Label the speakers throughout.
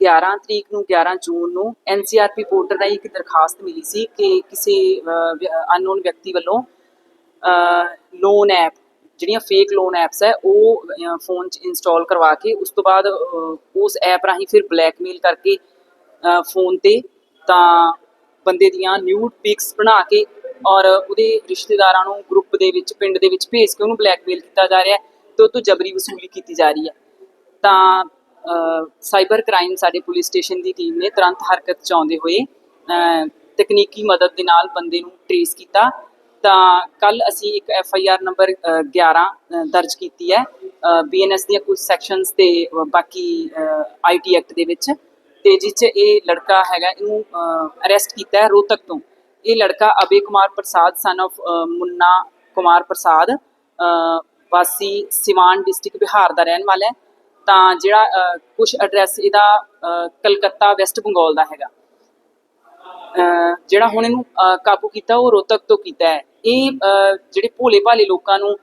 Speaker 1: 11 ਤਰੀਕ ਨੂੰ 11 ਜੂਨ ਨੂੰ ਐਨਸੀਆਰਪੀ ਪੋਰਟਲ ਰਾਹੀਂ ਇੱਕ ਦਰਖਾਸਤ ਮਿਲੀ ਸੀ ਕਿ ਕਿਸੇ ਅਨਨੋਨ ਵਿਅਕਤੀ ਵੱਲੋਂ ਲੋਨ ਐਪ ਜਿਹੜੀਆਂ ਫੇਕ ਲੋਨ ਐਪਸ ਹੈ, ਉਹ ਫੋਨ 'ਚ ਇੰਸਟਾਲ ਕਰਵਾ ਕੇ ਉਸ ਤੋਂ ਬਾਅਦ ਉਸ ਐਪ ਰਾਹੀਂ ਫਿਰ ਬਲੈਕਮੇਲ ਕਰਕੇ ਫੋਨ ਤੇ ਤਾਂ ਬੰਦੇ ਦੀਆਂ ਨਿਊਡ ਪਿਕਸ ਬਣਾ ਕੇ ਔਰ ਉਹਦੇ ਰਿਸ਼ਤੇਦਾਰਾਂ ਨੂੰ ਗਰੁੱਪ ਦੇ ਵਿੱਚ, ਪਿੰਡ ਦੇ ਵਿੱਚ ਭੇਜ ਕੇ ਉਹਨੂੰ ਬਲੈਕਮੇਲ ਕੀਤਾ ਜਾ ਰਿਹਾ ਹੈ ਤੇ ਉਹ ਤੋਂ ਜਬਰੀ ਵਸੂਲੀ ਕੀਤੀ ਜਾ ਰਹੀ ਹੈ। ਤਾਂ ਸਾਈਬਰ ਕ੍ਰਾਈਮ ਸਾਡੇ ਪੁਲਿਸ ਸਟੇਸ਼ਨ ਦੀ ਟੀਮ ਨੇ ਤੁਰੰਤ ਹਰਕਤ 'ਚ ਆਉਂਦੇ ਹੋਏ ਤਕਨੀਕੀ ਮਦਦ ਦੇ ਨਾਲ ਬੰਦੇ ਨੂੰ ਟ੍ਰੇਸ ਕੀਤਾ। ਤਾਂ ਕੱਲ ਅਸੀਂ ਇੱਕ ਐਫ ਆਈ ਆਰ ਨੰਬਰ 11 ਦਰਜ ਕੀਤੀ ਹੈ। ਬੀਐਨਐਸ ਦੀਆਂ ਕੁਝ ਸੈਕਸ਼ਨਸ ਤੇ ਅਹ, ਬਾਕੀ ਆਈਟੀ ਐਕਟ ਦੇ ਵਿੱਚ। ਤੇ ਜਿਸ 'ਚ ਇਹ ਲੜਕਾ ਹੈਗਾ ਇਹਨੂੰ ਅਰੈਸਟ ਕੀਤਾ ਹੈ ਰੋਹਤਕ ਤੋਂ। ਇਹ ਲੜਕਾ ਅਬੇ ਕੁਮਾਰ ਪ੍ਰਸਾਦ ਸਨ of ਮੁੰਨਾ ਕੁਮਾਰ ਪ੍ਰਸਾਦ ਵਾਸੀ ਸਿਵਾਨ ਡਿਸਟ੍ਰਿਕਟ ਬਿਹਾਰ ਦਾ ਰਹਿਣ ਵਾਲਾ ਹੈ। ਤਾਂ ਜਿਹੜਾ ਕੁਝ ਐਡਰੈਸ ਇਹਦਾ ਕਲਕੱਤਾ ਵੈਸਟ ਬੰਗਾਲ ਦਾ ਹੈਗਾ। ਜਿਹੜਾ ਹੁਣ ਇਹਨੂੰ ਕਾਬੂ ਕੀਤਾ, ਉਹ ਰੋਹਤਕ ਤੋਂ ਕੀਤਾ ਹੈ। ਇਹ ਜਿਹੜੇ ਭੋਲੇ ਭਾਲੇ ਲੋਕਾਂ ਨੂੰ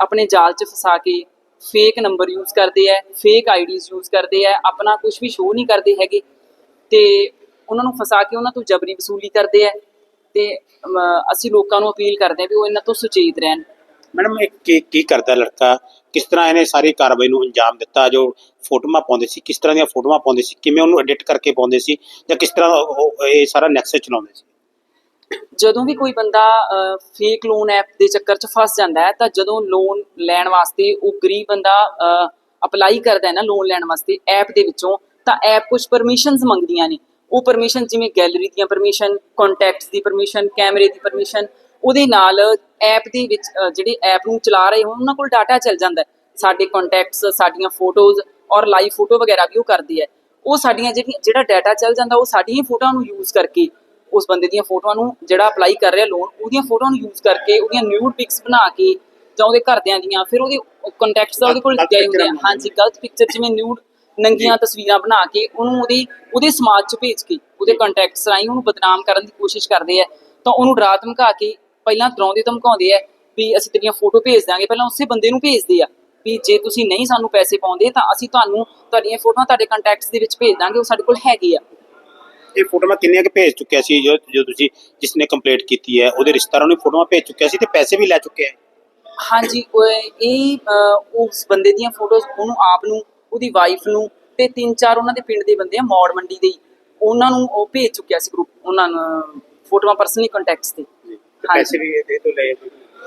Speaker 1: ਆਪਣੇ ਜਾਲ 'ਚ ਫਸਾ ਕੇ ਫੇਕ ਨੰਬਰ ਯੂਜ਼ ਕਰਦੇ ਆ ਫੇਕ ਆਈਡੀਜ਼ ਯੂਜ਼ ਕਰਦੇ ਆ ਆਪਣਾ ਕੁਝ ਵੀ ਸ਼ੋਅ ਨਹੀਂ ਕਰਦੇ ਹੈਗੇ, ਤੇ ਉਹਨਾਂ ਨੂੰ ਫਸਾ ਕੇ ਉਹਨਾਂ ਤੋਂ ਜਬਰੀ ਵਸੂਲੀ ਕਰਦੇ ਆ ਤੇ ਅਸੀਂ ਲੋਕਾਂ ਨੂੰ ਅਪੀਲ ਕਰਦੇ ਆ ਵੀ ਉਹ ਇਹਨਾਂ ਤੋਂ ਸੁਚੇਤ ਰਹਿਣ।
Speaker 2: ਮੈਡਮ, ਇਹ ਕੀ ਕੀ ਕਰਦਾ ਲੜਕਾ? ਕਿਸ ਤਰ੍ਹਾਂ ਇਹਨੇ ਸਾਰੀ ਕਾਰਵਾਈ ਨੂੰ ਅੰਜਾਮ ਦਿੱਤਾ, ਜੋ ਫੋਟੋਆਂ ਪਾਉਂਦੇ ਸੀ, ਕਿਸ ਤਰ੍ਹਾਂ ਦੀਆਂ ਫੋਟੋਆਂ ਪਾਉਂਦੇ ਸੀ, ਕਿਵੇਂ ਉਹਨੂੰ ਐਡਿਟ ਕਰਕੇ ਪਾਉਂਦੇ ਸੀ, ਜਾਂ ਕਿਸ ਤਰ੍ਹਾਂ ਉਹ ਇਹ ਸਾਰਾ ਨੈਕਸਸ ਚਲਾਉਂਦੇ ਸੀ?
Speaker 1: ਜਦੋਂ ਵੀ ਕੋਈ ਬੰਦਾ ਫੇਕ ਲੋਨ ਐਪ ਦੇ ਚੱਕਰ 'ਚ ਫਸ ਜਾਂਦਾ ਹੈ, ਤਾਂ ਜਦੋਂ ਲੋਨ ਲੈਣ ਵਾਸਤੇ ਉਹ ਗਰੀਬ ਬੰਦਾ ਅਪਲਾਈ ਕਰਦਾ ਹੈ ਨਾ ਲੋਨ ਲੈਣ ਵਾਸਤੇ ਐਪ ਦੇ ਵਿੱਚੋਂ, ਤਾਂ ਐਪ ਕੁਝ ਪਰਮਿਸ਼ਨਸ ਮੰਗਦੀਆਂ ਨੇ। ਉਹ ਪਰਮਿਸ਼ਨ ਜਿਵੇਂ ਗੈਲਰੀ ਦੀਆਂ ਪਰਮਿਸ਼ਨ ਕੰਟੈਕਟਸ ਦੀ ਪਰਮਿਸ਼ਨ ਕੈਮਰੇ ਦੀ ਪਰਮਿਸ਼ਨ ਉਹਦੇ ਨਾਲ ਐਪ ਦੇ ਵਿੱਚ ਜਿਹੜੇ ਐਪ ਨੂੰ ਚਲਾ ਰਹੇ ਹੋਣ ਉਹਨਾਂ ਕੋਲ ਡਾਟਾ ਚੱਲ ਜਾਂਦਾ ਸਾਡੇ ਕੰਟੈਕਟਸ ਸਾਡੀਆਂ ਫੋਟੋਜ਼ ਔਰ ਲਾਈਵ ਫੋਟੋ ਵਗੈਰਾ ਵੀ ਉਹ ਕਰਦੀ ਹੈ। ਉਹ ਸਾਡੀਆਂ ਜਿਹੜੀਆਂ ਜਿਹੜਾ ਡਾਟਾ ਚੱਲ ਜਾਂਦਾ ਉਹ ਸਾਡੀਆਂ ਫੋਟੋਆਂ ਨੂੰ ਯੂਜ਼ ਕਰਕੇ ਉਸ ਬੰਦੇ ਦੀਆਂ ਫੋਟੋਆਂ ਨੂੰ ਜਿਹੜਾ ਅਪਲਾਈ ਕਰ ਰਿਹਾ ਲੋਨ ਉਹਦੀਆਂ ਫੋਟੋਆਂ ਨੂੰ ਯੂਜ਼ ਕਰਕੇ ਉਹਦੀਆਂ ਨਿਊਡ ਪਿਕਸ ਬਣਾ ਕੇ ਜਾਂ ਉਹਦੇ ਘਰਦਿਆਂ ਦੀਆਂ ਫਿਰ ਉਹਦੇ ਕੰਟੈਕਟਸ ਦਾ ਉਹਦੇ ਕੋਲ ਗਏ ਹੁੰਦੇ ਆ। ਹਾਂਜੀ ਗਲਤ ਪਿਕਚਰ ਜਿਵੇਂ ਨਿਊਡ ਨੰਗੀਆਂ ਤਸਵੀਰਾਂ ਬਣਾ ਕੇ ਉਹਨੂੰ ਉਹਦੇ ਉਹਦੇ ਸਮਾਜ 'ਚ ਭੇਜ ਕੇ ਉਹਦੇ ਕੰਟੈਕਟਸ ਰਾਹੀਂ ਉਹਨੂੰ ਬਦਨਾਮ ਕਰਨ ਦੀ ਕੋਸ਼ਿਸ਼ ਕਰਦੇ ਆ ਤਾਂ ਉਹਨੂੰ ਡਰਾ ਧਮਕਾ ਕੇ ਪਹਿਲਾਂ ਡਰਾਉਂਦੇ ਧਮਕਾਉਂਦੇ ਆ ਵੀ ਅਸੀਂ ਤੇਰੀਆਂ ਫੋਟੋ ਭੇਜ ਦਾਂਗੇ ਪਹਿਲਾਂ ਉਸੇ ਬੰਦੇ ਨੂੰ ਭੇਜਦੇ ਆ ਵੀ ਜੇ ਤੁਸੀਂ ਨਹੀਂ ਸਾਨੂੰ ਪੈਸੇ ਪਾਉਂਦੇ ਤਾਂ ਅਸੀਂ ਤੁਹਾਨੂੰ ਤੁਹਾਡੀਆਂ ਫੋਟੋਆਂ ਤੁਹਾਡੇ ਕੰਟੈਕਟਸ ਦੇ ਵਿੱਚ ਭੇਜ ਦਾਂਗੇ ਉਹ ਸਾਡੇ ਕੋਲ ਹੈਗੀ ਆ।
Speaker 2: ਇਹ ਫੋਟੋਆਂ ਕਿੰਨੀਆਂ ਕਿ ਭੇਜ ਚੁੱਕਿਆ ਸੀ ਜੋ ਜੋ ਤੁਸੀਂ ਜਿਸ ਨੇ ਕੰਪਲੀਟ ਕੀਤੀ ਹੈ ਉਹਦੇ ਰਿਸ਼ਤੇਦਾਰਾਂ ਨੂੰ ਫੋਟੋਆਂ ਭੇਜ ਚੁੱਕਿਆ ਸੀ ਤੇ ਪੈਸੇ ਵੀ ਲੈ ਚੁੱਕਿਆ ਹੈ।
Speaker 1: ਹਾਂਜੀ ਇਹ ਉਸ ਬੰਦੇ ਦੀਆਂ ਫੋਟੋਜ਼ ਉਹਨੂੰ ਆਪ ਨੂੰ ਉਹਦੀ ਵਾਈਫ ਨੂੰ ਤੇ ਤਿੰਨ ਚਾਰ ਉਹਨਾਂ ਦੇ ਪਿੰਡ ਦੇ ਬੰਦੇ ਆ ਮੌੜ ਮੰਡੀ ਦੇ ਉਹਨਾਂ ਨੂੰ ਉਹ ਭੇਜ ਚੁੱਕਿਆ ਸੀ ਗਰੁੱਪ ਉਹਨਾਂ ਨੂੰ ਫੋਟੋਆਂ ਪਰਸਨਲੀ ਕੰਟੈਕਟਸ ਤੇ।
Speaker 2: ਤੇ ਪੈਸੇ ਵੀ ਇਹਦੇ ਤੋਂ ਲਏ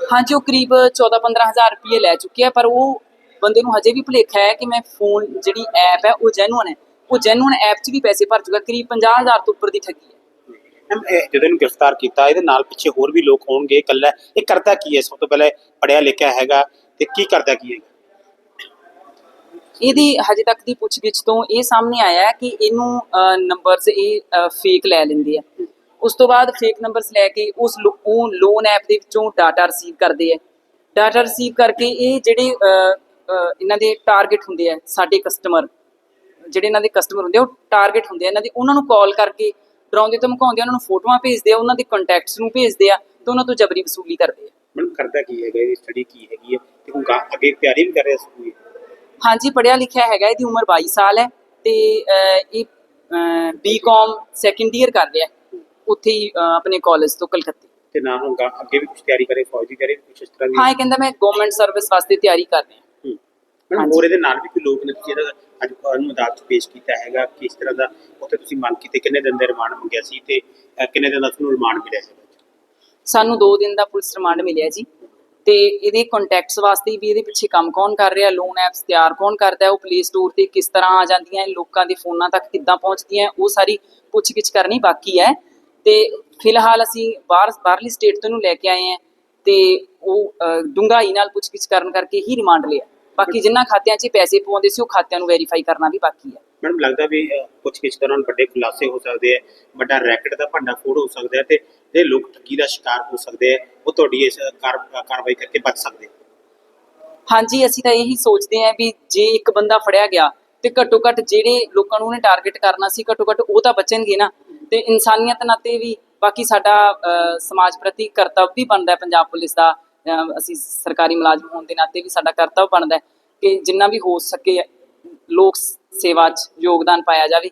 Speaker 1: ਹਾਂਜੀ ਉਹ ਕਰੀਬ 14-15000 ਰੁਪਏ ਲੈ ਚੁੱਕੇ ਆ ਪਰ ਉਹ ਬੰਦੇ ਨੂੰ ਹਜੇ ਵੀ ਭੁਲੇਖਾ ਹੈ ਕਿ ਮੈਂ ਫੋਨ ਜਿਹੜੀ ਐਪ ਹੈ ਉਹ ਜੈਨੂਅਨ ਹੈ। ਉਹ ਜੈਨੂਅਨ ਐਪ 'ਚ ਵੀ ਪੈਸੇ ਭਰ ਚੁੱਕਾ ਕਰੀਬ 50000 ਤੋਂ ਉੱਪਰ ਦੀ ਠੱਗੀ ਹੈ।
Speaker 2: ਮੈਮ ਇਹ ਜਦੋਂ ਇਹਨੂੰ ਗ੍ਰਿਫਤਾਰ ਕੀਤਾ ਇਹਦੇ ਨਾਲ ਪਿੱਛੇ ਹੋਰ ਵੀ ਲੋਕ ਹੋਣਗੇ ਇਕੱਲਾ ਇਹ ਕਰਦਾ ਕੀ ਹੈ? ਸਭ ਤੋਂ ਪਹਿਲੇ ਪੜਿਆ ਲਿਖਿਆ ਹੈਗਾ ਤੇ ਕੀ ਕਰਦਾ ਕੀ ਹੈ
Speaker 1: ਇਹਦੀ ਹਜੇ ਤੱਕ ਦੀ ਪੁੱਛਗਿੱਛ ਤੋਂ ਇਹ ਸਾਹਮਣੇ ਆਇਆ ਹੈ ਕਿ ਇਹਨੂੰ ਨੰਬਰਸ ਇਹ ਫੇਕ ਲੈ ਲੈਂਦੇ ਆ। ਉਸ ਤੋਂ ਬਾਅਦ ਫੇਕ ਨੰਬਰਸ ਲੈ ਕੇ ਉਸ ਉਹ ਲੋਨ ਐਪ ਦੇ ਵਿੱਚੋਂ ਡਾਟਾ ਰਿਸੀਵ ਕਰਦੇ ਆ। ਡਾਟਾ ਰਿਸੀਵ ਕਰਕੇ ਇਹ ਜਿਹੜੇ ਇਹਨਾਂ ਦੇ ਟਾਰਗੇਟ ਹੁੰਦੇ ਆ ਸਾਡੇ ਕਸਟਮਰ ਜਿਹੜੇ ਇਹਨਾਂ ਦੇ ਕਸਟਮਰ ਹੁੰਦੇ ਆ ਉਹ ਟਾਰਗੇਟ ਹੁੰਦੇ ਆ। ਇਹਨਾਂ ਦੇ ਉਹਨਾਂ ਨੂੰ ਕਾਲ ਕਰਕੇ ਡਰਾਉਂਦੇ ਧਮਕਾਉਂਦੇ ਉਹਨਾਂ ਨੂੰ ਫੋਟੋਆਂ ਭੇਜਦੇ ਆ ਉਹਨਾਂ ਦੇ ਕੰਟੈਕਟਸ ਨੂੰ ਭੇਜਦੇ ਆ ਤੇ ਉਹਨਾਂ ਤੋਂ ਜਬਰੀ ਵਸੂਲੀ ਕਰਦੇ ਆ।
Speaker 2: ਮੈਡਮ ਕਰਦਾ ਕੀ ਹੈਗਾ? ਇਹਦੀ ਸਟੱਡੀ ਕੀ ਹੈਗੀ ਹੈ ਤੇ ਹੁਣ ਅੱਗੇ ਤਿਆਰੀ ਵੀ ਕਰ ਰਿਹਾ ਸਕੂਲ
Speaker 1: ਹਾਂਜੀ ਪੜਿਆ ਲਿਖਿਆ ਹੈਗਾ ਇਹਦੀ ਉਮਰ 22 ਸਾਲ ਹੈ ਤੇ ਇਹ ਬੀਕਾਮ ਸੈਕੰਡ ਈਅਰ ਕਰ ਰਿਹਾ। ਹੈ ਉੱਥੇ ਹੀ ਅਹ, ਆਪਣੇ ਕਾਲਜ ਤੋਂ ਕਲਕੱਤੇ।
Speaker 2: ਤੇ ਨਾ ਹੁਣ ਗਾ- ਅੱਗੇ ਵੀ ਕੁਝ ਤਿਆਰੀ ਕਰੇ ਫੌਜ ਦੀ ਤਿਆਰੀ ਕੁਝ ਇਸ ਤਰ੍ਹਾਂ ਦੀ?
Speaker 1: ਹਾਂ ਇਹ ਕਹਿੰਦਾ ਮੈਂ ਗਵਰਨਮੈਂਟ ਸਰਵਿਸ ਵਾਸਤੇ ਤਿਆਰੀ ਕਰ ਰਿਹਾ।
Speaker 2: ਹੂੰ। ਮੈਡਮ
Speaker 1: ਹਾਂਜੀ।
Speaker 2: ਹੋਰ ਇਹਦੇ ਨਾਲ ਵੀ ਕੋਈ ਲੋਕ ਨੇ ਤੁਸੀਂ ਇਹਦਾ ਅੱਜ ਉਹਨੂੰ ਅਦਾਲਤ 'ਚ ਪੇਸ਼ ਕੀਤਾ ਹੈਗਾ ਕਿਸ ਤਰ੍ਹਾਂ ਦਾ ਉੱਥੇ ਤੁਸੀਂ ਮੰਗ ਕੀਤੀ ਕਿੰਨੇ ਦਿਨ ਦਾ ਰਿਮਾਂਡ ਮੰਗਿਆ ਸੀ ਤੇ ਅਹ, ਕਿੰਨੇ ਦਿਨ ਦਾ ਤੁਹਾਨੂੰ ਰਿਮਾਂਡ ਮਿਲਿਆ ਹੈਗਾ
Speaker 1: ਸਾਨੂੰ 2 ਦਿਨ ਦਾ ਪੁਲਿਸ ਰਿਮਾਂਡ ਮਿਲਿਆ ਜੀ। ਤੇ ਇਹਦੇ ਕੰਟੈਕਟਸ ਵਾਸਤੇ ਵੀ ਇਹਦੇ ਪਿੱਛੇ ਕੰਮ ਕੌਣ ਕਰ ਰਿਹਾ ਲੋਨ ਐਪਸ ਤਿਆਰ ਕੌਣ ਕਰਦਾ ਹੈ, ਉਹ ਪਲੇ ਸਟੋਰ ਤੇ ਕਿਸ ਤਰ੍ਹਾਂ ਆ ਜਾਂਦੀਆਂ ਹੈ, ਲੋਕਾਂ ਦੇ ਫੋਨਾਂ ਤੱਕ ਕਿੱਦਾਂ ਪਹੁੰਚਦੀਆਂ ਹੈ, ਉਹ ਸਾਰੀ ਪੁੱਛਗਿੱਛ ਕਰਨੀ ਬਾਕੀ ਹੈ। ਤੇ ਫਿਲਹਾਲ ਅਸੀਂ ਬਾਹਰ ਬਾਹਰਲੀ ਸਟੇਟ ਤੋਂ ਇਹਨੂੰ ਲੈ ਕੇ ਆਏ ਹਾਂ ਤੇ ਉਹ ਡੂੰਘਾਈ ਨਾਲ ਪੁੱਛਗਿੱਛ ਕਰਨ ਕਰਕੇ ਹੀ ਰਿਮਾਂਡ ਲਿਆ। ਬਾਕੀ ਜਿਨ੍ਹਾਂ ਖਾਤਿਆਂ 'ਚ ਪੈਸੇ ਪਾਉਂਦੇ ਸੀ ਉਹ ਖਾਤਿਆਂ ਨੂੰ ਵੈਰੀਫਾਈ ਕਰਨਾ ਵੀ ਬਾਕੀ ਹੈ।
Speaker 2: ਮੈਡਮ ਲੱਗਦਾ ਵੀ ਕੁਝ ਕਿਸ ਦੌਰਾਨ ਵੱਡੇ ਖੁਲਾਸੇ ਹੋ ਸਕਦੇ ਆ ਵੱਡਾ ਰੈਕਟ ਦਾ ਭੰਡਾ ਫੋੜ ਹੋ ਸਕਦਾ ਹੈ ਤੇ ਜਿਹੜੇ ਲੋਕ ਠੱਗੀ ਦਾ ਸ਼ਿਕਾਰ ਹੋ ਸਕਦੇ ਆ ਉਹ ਤੁਹਾਡੀ ਇਸ ਕਾਰ- ਕਾਰਵਾਈ ਕਰਕੇ ਬਚ ਸਕਦੇ ਆ।
Speaker 1: ਹਾਂਜੀ ਅਸੀਂ ਤਾਂ ਇਹੀ ਸੋਚਦੇ ਹਾਂ ਵੀ ਜੇ ਇੱਕ ਬੰਦਾ ਫੜਿਆ ਗਿਆ ਤੇ ਘੱਟੋ ਘੱਟ ਜਿਹੜੇ ਲੋਕਾਂ ਨੂੰ ਉਹਨੇ ਟਾਰਗੇਟ ਕਰਨਾ ਸੀ ਘੱਟੋ ਘੱਟ ਉਹ ਤਾਂ ਬਚਣਗੇ ਨਾ। ਤੇ ਇਨਸਾਨੀਅਤ ਨਾਤੇ ਵੀ ਬਾਕੀ ਸਾਡਾ ਸਮਾਜ ਪ੍ਰਤੀ ਕਰਤੱਵ ਵੀ ਬਣਦਾ ਹੈ, ਪੰਜਾਬ ਪੁਲਿਸ ਦਾ ਅਸੀਂ ਸਰਕਾਰੀ ਮੁਲਾਜ਼ਮ ਹੋਣ ਦੇ ਨਾਤੇ ਵੀ ਸਾਡਾ ਕਰਤੱਵ ਬਣਦਾ ਹੈ ਕਿ ਜਿੰਨਾ ਵੀ ਹੋ ਸਕੇ ਲੋਕ ਸੇਵਾ 'ਚ ਯੋਗਦਾਨ ਪਾਇਆ ਜਾਵੇ।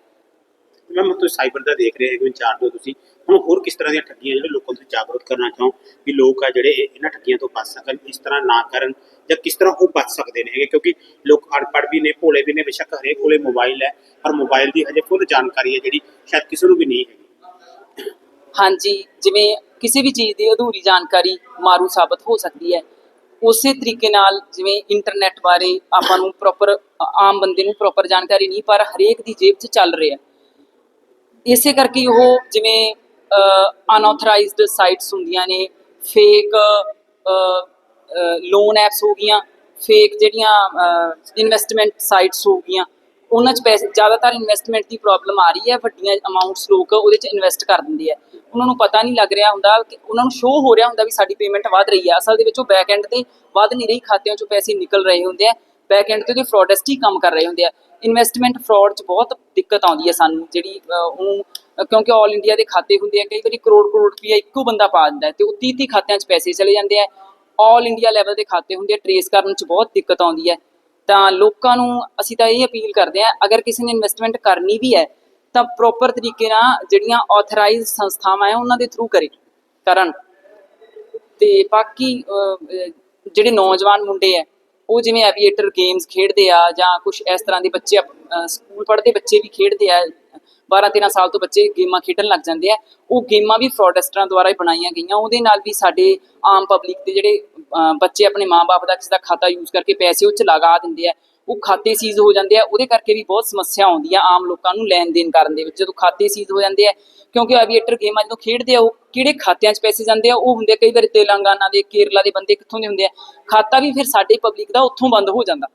Speaker 2: ਮੈਮ ਤੁਸੀਂ ਸਾਈਬਰ ਦਾ ਦੇਖ ਰਹੇ ਹੋ ਇੰਚਾਰਜ ਹੋ ਤੁਸੀਂ। ਹੁਣ ਹੋਰ ਕਿਸ ਤਰ੍ਹਾਂ ਦੀਆਂ ਠੱਗੀਆਂ ਜਿਹੜੇ ਲੋਕਾਂ ਨੂੰ ਜਾਗਰੂਕ ਕਰਨਾ ਚਾਹੋ ਵੀ ਲੋਕ ਆ ਜਿਹੜੇ ਇਹ- ਇਹਨਾਂ ਠੱਗੀਆਂ ਤੋਂ ਬਚ ਸਕਣ, ਇਸ ਤਰ੍ਹਾਂ ਨਾ ਕਰਨ ਜਾਂ ਕਿਸ ਤਰ੍ਹਾਂ ਉਹ ਬਚ ਸਕਦੇ ਨੇ ਹੈਗੇ? ਕਿਉਂਕਿ ਲੋਕ ਅਨਪੜ੍ਹ ਵੀ ਨੇ, ਭੋਲੇ ਵੀ ਨੇ, ਬੇਸ਼ੱਕ ਹਰੇਕ ਕੋਲੇ ਮੋਬਾਈਲ ਹੈ, ਪਰ ਮੋਬਾਈਲ ਦੀ ਹਜੇ ਫੁੱਲ ਜਾਣਕਾਰੀ ਹੈ ਜਿਹੜੀ ਸ਼ਾਇਦ ਕਿਸੇ ਨੂੰ ਵੀ ਨਹੀਂ ਹੈਗੀ।
Speaker 1: ਹਾਂਜੀ, ਜਿਵੇਂ ਕਿਸੇ ਵੀ ਚੀਜ਼ ਦੀ ਅਧੂਰੀ ਜਾਣਕਾਰੀ ਮਾਰੂ ਸਾਬਤ ਹੋ ਸਕਦੀ ਹੈ। ਉਸੇ ਤਰੀਕੇ ਨਾਲ ਜਿਵੇਂ ਇੰਟਰਨੈਟ ਬਾਰੇ ਆਪਾਂ ਨੂੰ ਪ੍ਰੋਪਰ ਆਮ ਬੰਦੇ ਨੂੰ ਪ੍ਰੋਪਰ ਜਾਣਕਾਰੀ ਨਹੀਂ, ਪਰ ਹਰੇਕ ਦੀ ਜੇਬ 'ਚ ਚੱਲ ਰਿਹਾ ਇਸੇ ਕਰਕੇ ਉਹ ਜਿਵੇਂ ਅਨਆਥੋਰਾਈਜ਼ਡ ਸਾਈਟਸ ਹੁੰਦੀਆਂ ਨੇ ਫੇਕ ਲੋਨ ਐਪਸ ਹੋ ਗਈਆਂ ਫੇਕ ਜਿਹੜੀਆਂ ਇਨਵੈਸਟਮੈਂਟ ਸਾਈਟਸ ਹੋ ਗਈਆਂ, ਉਹਨਾਂ 'ਚ ਪੈਸੇ, ਜ਼ਿਆਦਾਤਰ ਇਨਵੈਸਟਮੈਂਟ ਦੀ ਪ੍ਰੋਬਲਮ ਆ ਰਹੀ ਹੈ, ਵੱਡੀਆਂ ਅਮਾਉਂਟਸ ਲੋਕ ਉਹਦੇ 'ਚ ਇਨਵੈਸਟ ਕਰ ਦਿੰਦੇ ਆ। ਉਹਨਾਂ ਨੂੰ ਪਤਾ ਨਹੀਂ ਲੱਗ ਰਿਹਾ ਹੁੰਦਾ ਕਿ ਉਹਨਾਂ ਨੂੰ ਸ਼ੋਅ ਹੋ ਰਿਹਾ ਹੁੰਦਾ ਵੀ ਸਾਡੀ ਪੇਮੈਂਟ ਵਧ ਰਹੀ ਹੈ ਅਸਲ ਦੇ ਵਿੱਚ ਉਹ ਬੈਕ ਐਂਡ ਤੇ ਵਧ ਨਹੀਂ ਰਹੀ, ਖਾਤਿਆਂ 'ਚੋਂ ਪੈਸੇ ਨਿਕਲ ਰਹੇ ਹੁੰਦੇ ਆ ਬੈਕ ਐਂਡ ਤੇ ਉਹਦੇ ਫਰਾਡਸਟ ਹੀ ਕੰਮ ਕਰ ਰਹੇ ਹੁੰਦੇ ਆ। ਇਨਵੈਸਟਮੈਂਟ ਫਰਾਡ 'ਚ ਬਹੁਤ ਦਿੱਕਤ ਆਉਂਦੀ ਹੈ ਸਾਨੂੰ ਜਿਹੜੀ ਅਹ, ਉਹਨੂੰ ਕਿਉਂਕਿ 올 ਇੰਡੀਆ ਦੇ ਖਾਤੇ ਹੁੰਦੇ ਆ ਕਈ ਵਾਰੀ ਕਰੋੜ ਕਰੋੜ ਰੁਪਈਆ ਇੱਕੋ ਬੰਦਾ ਪਾ ਦਿੰਦਾ ਹੈ ਤੇ ਉਹ 30 30 ਖਾਤਿਆਂ 'ਚ ਪੈਸੇ ਚਲੇ ਜਾਂਦੇ ਆ। 올 ਇੰਡੀਆ ਲੈਵਲ ਦੇ ਖਾਤੇ ਹੁੰਦੇ ਆ ਟਰੇਸ ਕਰਨ 'ਚ ਬਹੁਤ ਦਿੱਕਤ ਆਉਂਦੀ ਹੈ। ਤਾਂ ਲੋਕਾਂ ਨੂੰ ਅਸੀਂ ਤਾਂ ਇਹ ਅਪੀਲ ਕਰਦੇ ਹਾਂ ਅਗਰ ਕਿਸੇ ਨੇ ਇਨਵੈਸਟਮੈਂਟ ਕਰਨੀ ਵੀ ਹੈ ਤਾਂ ਪ੍ਰੋਪਰ ਤਰੀਕੇ ਨਾਲ ਜਿਹੜੀਆਂ ਆਥੋਰਾਈਜ਼ਡ ਸੰਸਥਾਵਾਂ ਹੈ ਉਹਨਾਂ ਦੇ ਥਰੂ ਕਰੇ ਕਰਨ। ਤੇ ਬਾਕੀ ਜਿਹੜੇ ਨੌਜਵਾਨ ਮੁੰਡੇ ਆ ਉਹ ਜਿਵੇਂ ਐਵੀਏਟਰ ਗੇਮਸ ਖੇਡਦੇ ਆ ਜਾਂ ਕੁਝ ਇਸ ਤਰ੍ਹਾਂ ਦੇ ਬੱਚੇ ਸਕੂਲ ਪੜ੍ਹਦੇ ਬੱਚੇ ਵੀ ਖੇਡਦੇ ਆ 12 13 ਸਾਲ ਤੋਂ ਬੱਚੇ ਗੇਮਾਂ ਖੇਡਣ ਲੱਗ ਜਾਂਦੇ ਆ, ਉਹ ਗੇਮਾਂ ਵੀ ਫਰਾਡਸਟਰਾਂ ਦੁਆਰਾ ਹੀ ਬਣਾਈਆਂ ਗਈਆਂ, ਉਹਦੇ ਨਾਲ ਵੀ ਸਾਡੇ ਆਮ ਪਬਲਿਕ ਦੇ ਜਿਹੜੇ ਬੱਚੇ ਆਪਣੇ ਮਾਪੇ ਦਾ ਕਿਸੇ ਦਾ ਖਾਤਾ ਯੂਜ਼ ਕਰਕੇ ਪੈਸੇ ਉਹ ਚ ਲਗਾ ਦਿੰਦੇ ਆ। ਉਹ ਖਾਤੇ ਸੀਜ਼ ਹੋ ਜਾਂਦੇ ਆ, ਉਹਦੇ ਕਰਕੇ ਵੀ ਬਹੁਤ ਸਮੱਸਿਆ ਆਉਂਦੀ ਆ ਆਮ ਲੋਕਾਂ ਨੂੰ ਲੈਣ ਦੇਣ ਕਰਨ ਦੇ ਵਿੱਚ, ਜਦੋਂ ਖਾਤੇ ਸੀਜ਼ ਹੋ ਜਾਂਦੇ ਆ, ਕਿਉਂਕਿ ਐਵੀਏਟਰ ਗੇਮਾਂ ਜਦੋਂ ਖੇਡਦੇ ਆ, ਉਹ ਕਿਹੜੇ ਖਾਤਿਆਂ 'ਚ ਪੈਸੇ ਜਾਂਦੇ ਆ, ਉਹ ਹੁੰਦੇ ਆ, ਕਈ ਵਾਰੀ ਤੇਲੰਗਾਨਾ ਦੇ, ਕੇਰਲਾ ਦੇ ਬੰਦੇ ਕਿੱਥੋਂ ਦੇ ਹੁੰਦੇ ਆ, ਖਾਤਾ ਵੀ ਫਿਰ ਸਾਡੇ ਪਬਲਿਕ ਦਾ ਉੱਥੋਂ ਬੰਦ ਹੋ ਜਾਂਦਾ।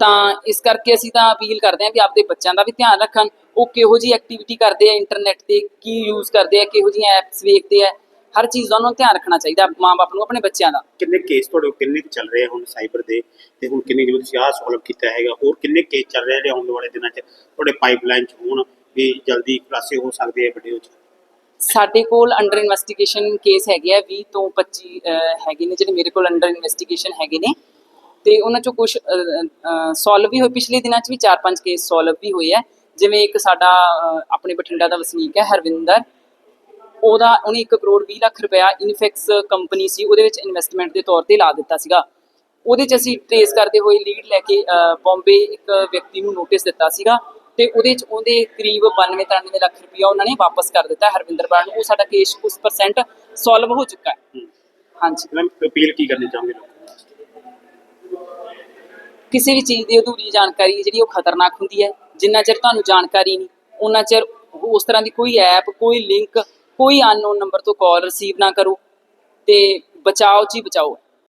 Speaker 1: ਤਾਂ ਇਸ ਕਰਕੇ ਅਸੀਂ ਤਾਂ ਅਪੀਲ ਕਰਦੇ ਹਾਂ ਵੀ ਆਪਦੇ ਬੱਚਿਆਂ ਦਾ ਵੀ ਧਿਆਨ ਰੱਖਣ, ਉਹ ਕਿਹੋ ਜੀ ਐਕਟੀਵਿਟੀ ਕਰਦੇ ਆ ਇੰਟਰਨੈਟ ਤੇ, ਕੀ ਯੂਜ਼ ਕਰਦੇ ਆ, ਕਿਹੋ ਜੀਆਂ ਐਪਸ ਵੇਖਦੇ ਆ ਹਰ ਚੀਜ਼ ਦਾ ਉਹਨਾਂ ਨੂੰ ਧਿਆਨ ਰੱਖਣਾ ਚਾਹੀਦਾ ਮਾਂ-ਬਾਪ ਨੂੰ ਆਪਣੇ ਬੱਚਿਆਂ ਦਾ।
Speaker 2: ਕਿੰਨੇ ਕੇਸ ਤੁਹਾਡੇ ਕੋਲ ਕਿੰਨੇ ਕੁ ਚੱਲ ਰਹੇ ਆ ਹੁਣ ਸਾਈਬਰ ਦੇ? ਤੇ ਹੁਣ ਕਿੰਨੇ ਜਿਵੇਂ ਤੁਸੀਂ ਆਹ ਸੋਲਵ ਕੀਤਾ ਹੈਗਾ ਹੋਰ ਕਿੰਨੇ ਕੇਸ ਚੱਲ ਰਹੇ ਜਿਹੜੇ ਆਉਣ ਵਾਲੇ ਦਿਨਾਂ 'ਚ? ਤੁਹਾਡੇ ਪਾਈਪਲਾਈਨ 'ਚ ਹੋਣ ਵੀ ਜਲਦੀ ਖੁਲਾਸੇ ਹੋ ਸਕਦੇ ਆ ਵੀਡੀਓ 'ਚ?
Speaker 1: ਸਾਡੇ ਕੋਲ ਅੰਡਰ ਇਨਵੈਸਟੀਗੇਸ਼ਨ ਕੇਸ ਹੈਗੇ ਆ 20 ਤੋਂ 25 ਅਹ, ਹੈਗੇ ਨੇ ਜਿਹੜੇ ਮੇਰੇ ਕੋਲ ਅੰਡਰ ਇਨਵੈਸਟੀਗੇਸ਼ਨ ਹੈਗੇ ਨੇ। ਤੇ ਉਹਨਾਂ ਚੋਂ ਕੁਝ ਸੋਲਵ ਵੀ ਹੋਏ ਪਿਛਲੇ ਦਿਨਾਂ 'ਚ ਵੀ 4-5 ਕੇਸ ਸੋਲਵ ਵੀ ਹੋਏ ਆ। ਜਿਵੇਂ ਇੱਕ ਸਾਡਾ ਅਹ, ਆਪਣੇ ਬਠਿੰਡਾ ਦਾ ਵਸਨੀਕ ਹੈ ਹਰਵਿੰਦਰ। ਉਹਦਾ ਉਹਨੇ 1 ਕਰੋੜ 20 ਲੱਖ ਰੁਪਇਆ ਇਨਫੈਕਸ ਕੰਪਨੀ ਸੀ ਉਹਦੇ ਵਿੱਚ ਇਨਵੈਸਟਮੈਂਟ ਦੇ ਤੌਰ ਤੇ ਲਾ ਦਿੱਤਾ ਸੀਗਾ। ਉਹਦੇ 'ਚ ਅਸੀਂ ਟ੍ਰੇਸ ਕਰਦੇ ਹੋਏ ਲੀਡ ਲੈ ਕੇ ਬੰਬੇ ਇੱਕ ਵਿਅਕਤੀ ਨੂੰ ਨੋਟਿਸ ਦਿੱਤਾ ਸੀਗਾ ਤੇ ਉਹਦੇ 'ਚ ਉਹਦੇ ਕਰੀਬ 92 93 ਲੱਖ ਰੁਪਇਆ ਉਹਨਾਂ ਨੇ ਵਾਪਸ ਕਰ ਦਿੱਤਾ। ਹਰਵਿੰਦਰ ਬਰਾੜ ਨੂੰ ਉਹ ਸਾਡਾ ਕੇਸ ਕੁਝ ਪਰਸੈਂਟ ਸੋਲਵ ਹੋ ਚੁੱਕਾ ਹੈ। ਹਾਂਜੀ।
Speaker 2: ਮੈਮ ਅਪੀਲ ਕੀ ਕਰਨੀ ਚਾਹੋਗੇ ਲੋਕਾਂ? ਨੂੰ
Speaker 1: ਕਿਸੇ ਵੀ ਚੀਜ਼ ਦੀ ਅਧੂਰੀ ਜਾਣਕਾਰੀ ਜਿਹੜੀ ਉਹ ਖਤਰਨਾਕ ਹੁੰਦੀ ਹੈ ਜਿੰਨਾ ਚਿਰ ਤੁਹਾਨੂੰ ਜਾਣਕਾਰੀ ਨਹੀਂ ਉਹਨਾਂ ਚਿਰ ਉਸ ਤਰ੍ਹਾਂ ਦੀ ਕੋਈ ਐਪ ਕੋਈ ਲਿੰਕ ਕੋਈ ਅਨਨੋਨ ਨੰਬਰ ਤੋਂ ਕਾਲ ਰਿਸੀਵ ਨਾ ਕਰੋ ਤੇ ਬਚਾਓ ਜੀ ਬਚਾਓ।